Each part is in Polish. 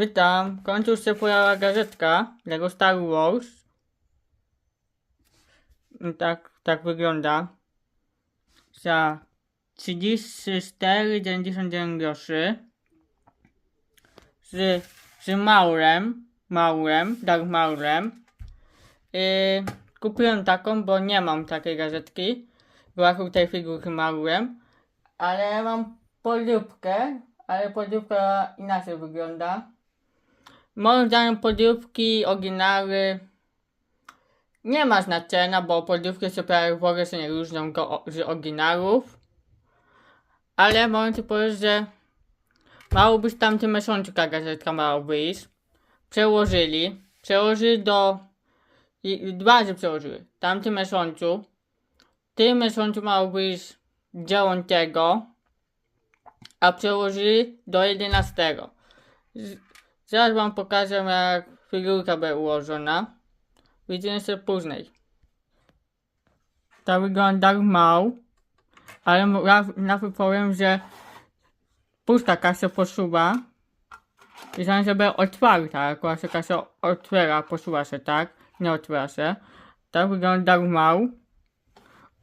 Witam, w końcu już się pojawiła gazetka Lego Star Wars. Tak, tak wygląda. Za 34,99 groszy. Z, z Maurem, Maurem, Dark Maurem. Kupiłem taką, bo nie mam takiej gazetki. Brakuje tej figurki Maurem. Ale mam podróbkę, ale podróbka inaczej wygląda. Moim zdaniem podróbki, oryginały nie ma znaczenia, bo podróbki prawie w ogóle się nie różnią go oryginałów. Ale mogę ci powiedzieć, że mało być tamtym miesiącu ta gazetka miała wyjść. Przełożyli. Przełożyli do... I, dwa razy przełożyli. W tamtym miesiącu. W tym miesiącu miało wyjść 9, a przełożyli do 11. Z- Zaraz wam pokażę jak figurka była ułożona. Widzimy się później. To wygląda mał, ale nawet powiem, że pusta kasia posuwa. I znam, żeby otwarta, właśnie kasia otwiera, posuwa się, tak? Nie otwiera się. Tak wygląda mał.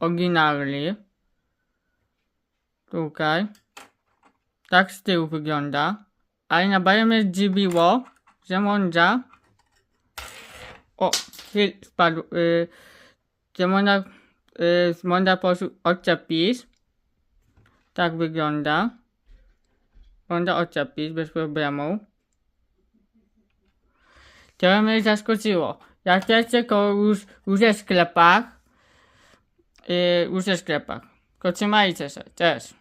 Oryginalny. Tutaj. Tak z tyłu wygląda. Ale na baję mnie zdziwiło, że Monza... O, spadł. Y, że Monza... Y, Monza poszł odczepis. Tak wygląda. Monza odczepis bez problemu. To mnie zaskoczyło. Jak chcecie, to już, już w sklepach. Y, już w sklepach. To trzymajcie się. Cześć.